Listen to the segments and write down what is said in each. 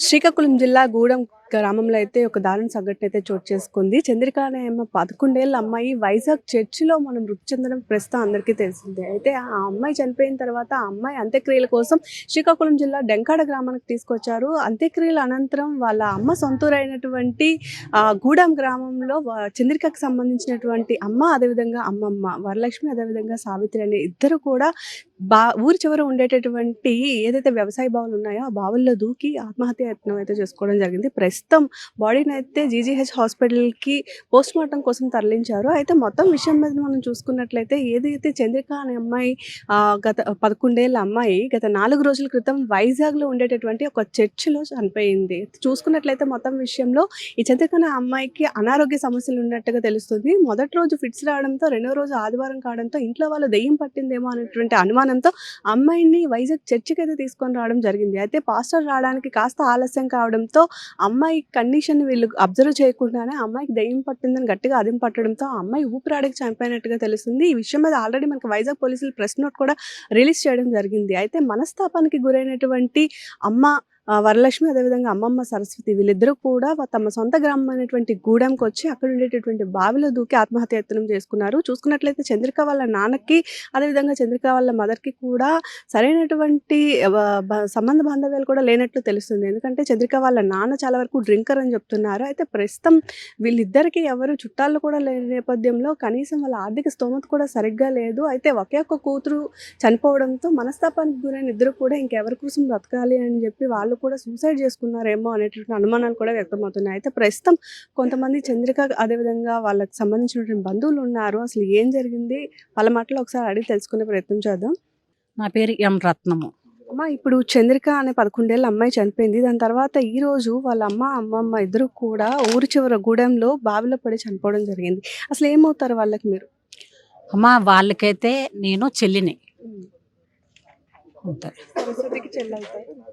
శ్రీకాకుళం జిల్లా గూడెం గ్రామంలో అయితే ఒక దారుణ సంఘటన అయితే చోటు చేసుకుంది. చంద్రిక అనే అమ్మ పదకొండేళ్ళ అమ్మాయి వైజాగ్ చర్చిలో మనం మృతి చెందడం ప్రస్తుతం అందరికీ తెలిసిందే. అయితే ఆ అమ్మాయి చనిపోయిన తర్వాత ఆ అమ్మాయి అంత్యక్రియల కోసం శ్రీకాకుళం జిల్లా డెంకాడ గ్రామానికి తీసుకొచ్చారు. అంత్యక్రియల అనంతరం వాళ్ళ అమ్మ సొంతూరైనటువంటి గూడెం గ్రామంలో చంద్రికకు సంబంధించినటువంటి అమ్మ అదేవిధంగా అమ్మమ్మ వరలక్ష్మి అదేవిధంగా సావిత్రి అనే ఇద్దరు కూడా బా ఊరి చివర ఉండేటటువంటి ఏదైతే వ్యవసాయ బావులు ఉన్నాయో ఆ బావుల్లో దూకి ఆత్మహత్య యత్నం అయితే చేసుకోవడం జరిగింది. ప్రస్తుతం బాడీని అయితే జీజీహెచ్ హాస్పిటల్కి పోస్ట్ మార్టం కోసం తరలించారు. అయితే మొత్తం విషయం మీద మనం చూసుకున్నట్లయితే ఏదైతే చంద్రిక అనే అమ్మాయి గత పదకొండేళ్ళ అమ్మాయి గత నాలుగు రోజుల క్రితం వైజాగ్లో ఉండేటటువంటి ఒక చర్చిలో చనిపోయింది. చూసుకున్నట్లయితే మొత్తం విషయంలో ఈ చంద్రిక అనే అమ్మాయికి అనారోగ్య సమస్యలు ఉన్నట్టుగా తెలుస్తుంది. మొదటి రోజు ఫిట్స్ రావడంతో రెండో రోజు ఆదివారం కావడంతో ఇంట్లో వాళ్ళు దెయ్యం పట్టిందేమో అనేటువంటి అనుమానంతో అమ్మాయిని వైజాగ్ చర్చికి అయితే తీసుకొని రావడం జరిగింది. అయితే పాస్టర్ రావడానికి కాస్త ఆలస్యం కావడంతో అమ్మాయి అమ్మాయి కండిషన్ వీళ్ళు అబ్జర్వ్ చేయకుండానే అమ్మాయికి దెయ్యం పట్టిందని గట్టిగా అదిం పట్టడంతో అమ్మాయి ఊపిరాడికి చనిపోయినట్టుగా తెలుస్తుంది. ఈ విషయం మీద ఆల్రెడీ మనకి వైజాగ్ పోలీసులు ప్రెస్ నోట్ కూడా రిలీజ్ చేయడం జరిగింది. అయితే మనస్తాపానికి గురైనటువంటి అమ్మ వరలక్ష్మి అదేవిధంగా అమ్మమ్మ సరస్వతి వీళ్ళిద్దరూ కూడా తమ సొంత గ్రామం అనేటువంటి గూడెంకి వచ్చి అక్కడ ఉండేటటువంటి బావిలో దూకి ఆత్మహత్య యత్నం చేసుకున్నారు. చూసుకున్నట్లయితే చంద్రిక వాళ్ళ నాన్నకి అదేవిధంగా చంద్రిక వాళ్ళ మదర్కి కూడా సరైనటువంటి సంబంధ బాంధవ్యాలు కూడా లేనట్లు తెలుస్తుంది. ఎందుకంటే చంద్రిక వాళ్ళ నాన్న చాలా వరకు డ్రింకర్ అని చెప్తున్నారు. అయితే ప్రస్తుతం వీళ్ళిద్దరికీ ఎవరు చుట్టాలు కూడా లేని నేపథ్యంలో కనీసం వాళ్ళ ఆర్థిక స్తోమత కూడా సరిగ్గా లేదు. అయితే ఒకే ఒక్క కూతురు చనిపోవడంతో మనస్తాపానికి గురైన ఇద్దరు కూడా ఇంకెవరి కోసం బ్రతకాలి అని చెప్పి వాళ్ళు కూడా సూసైడ్ చేసుకున్నారేమో అనేటువంటి అనుమానాలు కూడా వ్యక్తమవుతున్నాయి. అయితే ప్రస్తుతం కొంతమంది చంద్రిక అదేవిధంగా వాళ్ళకి సంబంధించినటువంటి బంధువులు ఉన్నారు. అసలు ఏం జరిగింది? వాళ్ళ మాటలో ఒకసారి అడిగి తెలుసుకునే ప్రయత్నం చేద్దాం. నా పేరు ఎం రత్నము. అమ్మ ఇప్పుడు చంద్రిక అనే పదకొండేళ్ళ అమ్మాయి చనిపోయింది. దాని తర్వాత ఈ రోజు వాళ్ళ అమ్మ అమ్మమ్మ ఇద్దరు కూడా ఊరి చివర గూడెంలో బావిలో పడి చనిపోవడం జరిగింది. అసలు ఏమవుతారు వాళ్ళకి మీరు? అమ్మ వాళ్ళకైతే నేను చెల్లిని.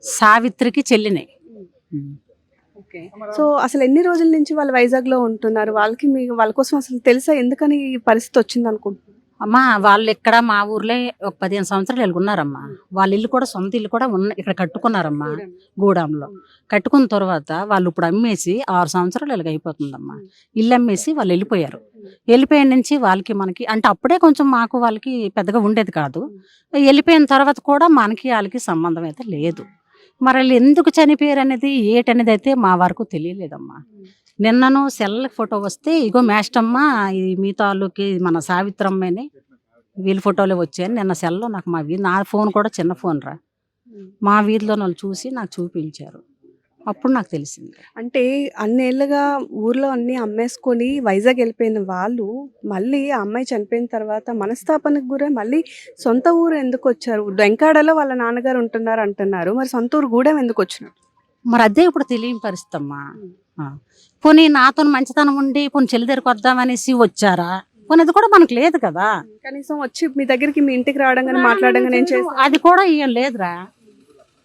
సావిత్రికి చెల్లిని. ఓకే. సో అసలు ఎన్ని రోజుల నుంచి వాళ్ళు వైజాగ్లో ఉంటున్నారు? వాళ్ళకి మీ వాళ్ళ కోసం అసలు తెలుసా? ఎందుకని ఈ పరిస్థితి వచ్చింది అనుకుంటున్నారు అమ్మ వాళ్ళు ఇక్కడ మా ఊర్లో ఒక పదిహేను సంవత్సరాలు వెళ్ళుకున్నారమ్మా వాళ్ళ ఇల్లు కూడా సొంత ఇల్లు కూడా ఉన్న ఇక్కడ కట్టుకున్నారమ్మా గూడెంలో. కట్టుకున్న తర్వాత వాళ్ళు ఇప్పుడు అమ్మేసి ఆరు సంవత్సరాలు ఇలాగ అయిపోతుందమ్మా ఇల్లు అమ్మేసి వాళ్ళు వెళ్ళిపోయారు. వెళ్ళిపోయిన నుంచి వాళ్ళకి మనకి అంటే అప్పుడే కొంచెం మాకు వాళ్ళకి పెద్దగా ఉండేది కాదు. వెళ్ళిపోయిన తర్వాత కూడా మనకి వాళ్ళకి సంబంధం అయితే లేదు. మరి వాళ్ళు ఎందుకు చనిపోయారు అనేది ఏటనేది అయితే మా వరకు తెలియలేదమ్మా. నిన్నను సెల్ ఫోటో వస్తే ఇగో మేస్టమ్మ ఇది మీ తాలూకి మన సావిత్రమ్మని వీళ్ళ ఫోటోలే వచ్చాయని నిన్న సెల్లో నాకు మా వీ నా ఫోన్ కూడా చిన్న ఫోన్ రా. మా వీధిలో వాళ్ళు చూసి నాకు చూపించారు. అప్పుడు నాకు తెలిసింది. అంటే అన్నేళ్ళుగా ఊర్లో అన్ని అమ్మేసుకొని వైజాగ్ వెళ్ళిపోయిన వాళ్ళు మళ్ళీ ఆ అమ్మాయి చనిపోయిన తర్వాత మనస్తాపనకు గురై మళ్ళీ సొంత ఊరు ఎందుకు వచ్చారు? వెంకాడలో వాళ్ళ నాన్నగారు ఉంటున్నారు అంటున్నారు. మరి సొంత ఊరు గూడెం ఎందుకు వచ్చినారు మరి అదే ఇప్పుడు తెలియని పరిస్థితి అమ్మా. పోనీ నాతో మంచితనం ఉండి పోనీ చెల్లి దగ్గరికి వద్దామనేసి వచ్చారా? పోనీ అది కూడా మనకు లేదు కదా. కనీసం వచ్చి మీ దగ్గరికి మీ ఇంటికి రావడం కానీ మాట్లాడడం కానీ ఏం చేస్తారు అది కూడా ఏం లేదురా.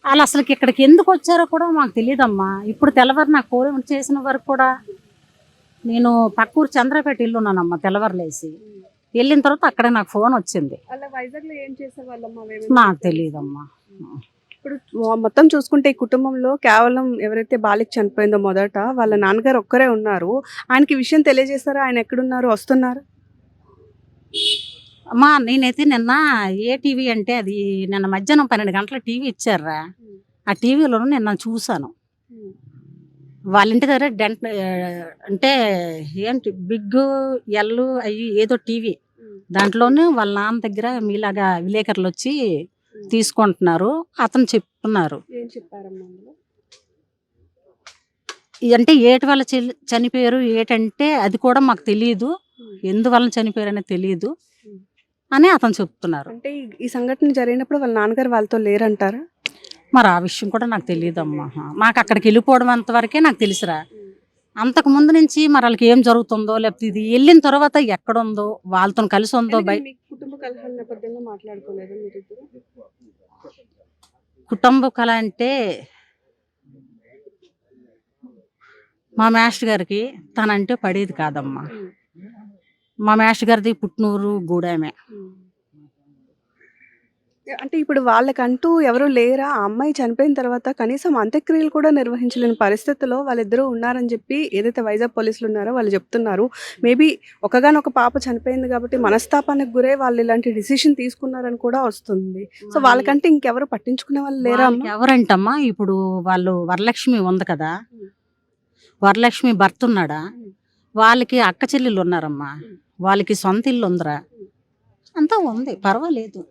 వాళ్ళు అసలు ఇక్కడికి ఎందుకు వచ్చారో కూడా మాకు తెలియదమ్మా ఇప్పుడు తెల్లవారు నాకు ఫోన్ చేసిన వరకు కూడా నేను పక్కూరు చంద్రపేట ఇల్లు ఉన్నానమ్మా తెల్లవారులేసి. వెళ్ళిన తర్వాత అక్కడే నాకు ఫోన్ వచ్చింది. నాకు తెలియదమ్మా ఇప్పుడు మొత్తం చూసుకుంటే ఈ కుటుంబంలో కేవలం ఎవరైతే బాలిక చనిపోయిందో మొదట వాళ్ళ నాన్నగారు ఒక్కరే ఉన్నారు. ఆయనకి విషయం తెలియజేస్తారా? ఆయన ఎక్కడున్నారు? వస్తున్నారు? అమ్మా నేనైతే నిన్న ఏ టీవీ అంటే అది నిన్న మధ్యాహ్నం పన్నెండు గంటల టీవీ ఇచ్చారా? ఆ టీవీలో నిన్న చూశాను. వాళ్ళ ఇంటి దగ్గర డెంట్ అంటే ఏంటి? బిగ్ ఎల్ అవి ఏదో టీవీ. దాంట్లోనే వాళ్ళ నాన్న దగ్గర మీలాగా విలేకరులు వచ్చి తీసుకుంటున్నారు. అతను చెప్తున్నారు? అంటే ఏటి వల్ల చనిపోయారు? ఏటంటే అది కూడా మాకు తెలియదు ఎందువల్ల చనిపోయారు అనేది తెలియదు అని అతను చెప్తున్నారు. అంటే ఈ- సంఘటన జరిగినప్పుడు వాళ్ళ నాన్నగారు వాళ్ళతో లేరంటారా? మరి ఆ విషయం కూడా నాకు తెలియదమ్మా మాకు అక్కడికి వెళ్ళిపోవడం అంతవరకే నాకు తెలుసురా. అంతకు ముందు నుంచి మరి వాళ్ళకి ఏం జరుగుతుందో లేకపోతే ఇది వెళ్ళిన తర్వాత ఎక్కడ ఉందో వాళ్ళతో కలిసి ఉందో బయ ఎందుకని మీ కుటుంబ కలహాల నేపథ్యంలో మాట్లాడుకోలేదు కుటుంబ కళ అంటే మా మాస్టర్ గారికి తనంటే పడేది కాదమ్మా. మా మాస్టర్ గారిది పుట్నూరు గూడెమే. అంటే ఇప్పుడు వాళ్ళకంటూ ఎవరు లేరా? ఆ అమ్మాయి చనిపోయిన తర్వాత కనీసం అంత్యక్రియలు కూడా నిర్వహించలేని పరిస్థితిలో వాళ్ళిద్దరూ ఉన్నారని చెప్పి ఏదైతే వైజాగ్ పోలీసులు ఉన్నారో వాళ్ళు చెప్తున్నారు. మేబీ ఒకగానొక పాప చనిపోయింది కాబట్టి మనస్తాపానికి గురై వాళ్ళు ఇలాంటి డిసిషన్ తీసుకున్నారని కూడా వస్తుంది. సో వాళ్ళకంటే ఇంకెవరు పట్టించుకునే వాళ్ళు లేరా ఎవరంటమ్మా ఇప్పుడు వాళ్ళు వరలక్ష్మి ఉంది కదా. వరలక్ష్మి భర్త ఉన్నాడా? వాళ్ళకి అక్క చెల్లెళ్ళు ఉన్నారమ్మా. వాళ్ళకి సొంత ఇల్లు ఉందిరా. అంతా ఉంది. పర్వాలేదు.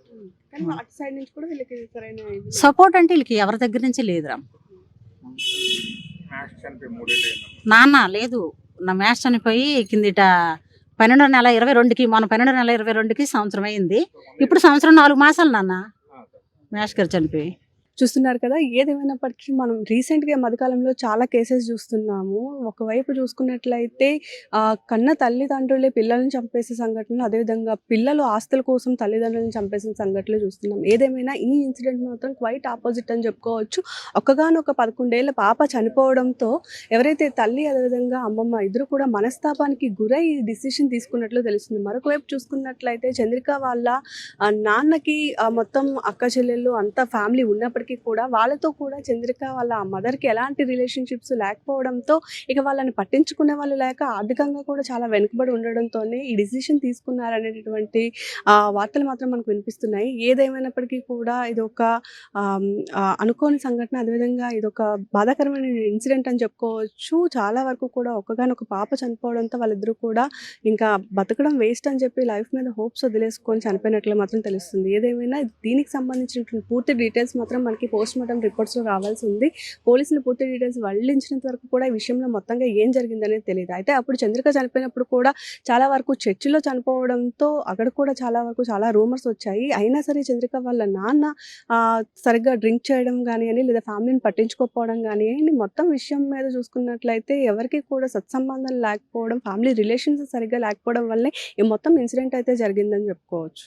కానీ అటు సైడ్ నుంచి కూడా వీళ్ళకి సరైన ఇది సపోర్ట్ అంటే వీళ్ళకి ఎవరి దగ్గర నుంచి లేదురా. నాన్న లేదు. నా మ్యాచ్ చనిపోయి కిందిట పన్నెండో నెల ఇరవై రెండుకి మన పన్నెండో నెల ఇరవై రెండుకి సంవత్సరం అయింది. ఇప్పుడు సంవత్సరం నాలుగు మాసాలు నాన్న. మ్యాచ్ గారు చనిపోయి. చూస్తున్నారు కదా ఏదేమైనప్పటికీ మనం రీసెంట్గా మధ్యకాలంలో చాలా కేసెస్ చూస్తున్నాము. ఒకవైపు చూసుకున్నట్లయితే కన్న తల్లిదండ్రులే పిల్లల్ని చంపేసే సంఘటనలు అదేవిధంగా పిల్లలు ఆస్తుల కోసం తల్లిదండ్రులను చంపేసిన సంఘటనలు చూస్తున్నాం. ఏదేమైనా ఈ ఇన్సిడెంట్ మాత్రం క్వైట్ ఆపోజిట్ అని చెప్పుకోవచ్చు. ఒక్కగానొక పదకొండేళ్ళ పాప చనిపోవడంతో ఎవరైతే తల్లి అదేవిధంగా అమ్మమ్మ ఇద్దరు కూడా మనస్తాపానికి గురై ఈ డిసిషన్ తీసుకున్నట్లు తెలుస్తుంది. మరొకవైపు చూసుకున్నట్లయితే చంద్రిక వాళ్ళ నాన్నకి మొత్తం అక్క చెల్లెళ్ళు అంతా ఫ్యామిలీ ఉన్నప్పటికీ కూడా వాళ్ళతో కూడా చంద్రిక వాళ్ళ మదర్కి ఎలాంటి రిలేషన్షిప్స్ లేకపోవడంతో ఇక వాళ్ళని పట్టించుకునే వాళ్ళు లేక ఆర్థికంగా కూడా చాలా వెనుకబడి ఉండడంతోనే ఈ డిసిషన్ తీసుకున్నారనేటటువంటి వార్తలు మాత్రం మనకు వినిపిస్తున్నాయి. ఏదేమైనప్పటికీ కూడా ఇది ఒక అనుకోని సంఘటన అదేవిధంగా ఇది ఒక బాధాకరమైన ఇన్సిడెంట్ అని చెప్పుకోవచ్చు. చాలా వరకు కూడా ఒక్కగానొక పాప చనిపోవడంతో వాళ్ళిద్దరూ కూడా ఇంకా బతకడం వేస్ట్ అని చెప్పి లైఫ్ మీద హోప్స్ వదిలేసుకొని చనిపోయినట్లు మాత్రం తెలుస్తుంది. ఏదేమైనా దీనికి సంబంధించినటువంటి పూర్తి డీటెయిల్స్ మాత్రం మనకి పోస్ట్ మార్టం రిపోర్ట్స్లో రావాల్సి ఉంది. పోలీసులు పూర్తి డీటెయిల్స్ వల్లించినంత వరకు కూడా ఈ విషయంలో మొత్తంగా ఏం జరిగిందనేది తెలియదు అయితే అప్పుడు చంద్రిక చనిపోయినప్పుడు కూడా చాలా వరకు చర్చిలో చనిపోవడంతో అక్కడ కూడా చాలా వరకు చాలా రూమర్స్ వచ్చాయి. అయినా సరే చంద్రిక వాళ్ళ నాన్న సరిగ్గా డ్రింక్ చేయడం కానీ అని లేదా ఫ్యామిలీని పట్టించుకోకపోవడం కానీ అని మొత్తం విషయం మీద చూసుకున్నట్లయితే ఎవరికి కూడా సత్సంబంధం లేకపోవడం ఫ్యామిలీ రిలేషన్స్ సరిగ్గా లేకపోవడం వల్లే ఈ మొత్తం ఇన్సిడెంట్ అయితే జరిగిందని చెప్పుకోవచ్చు.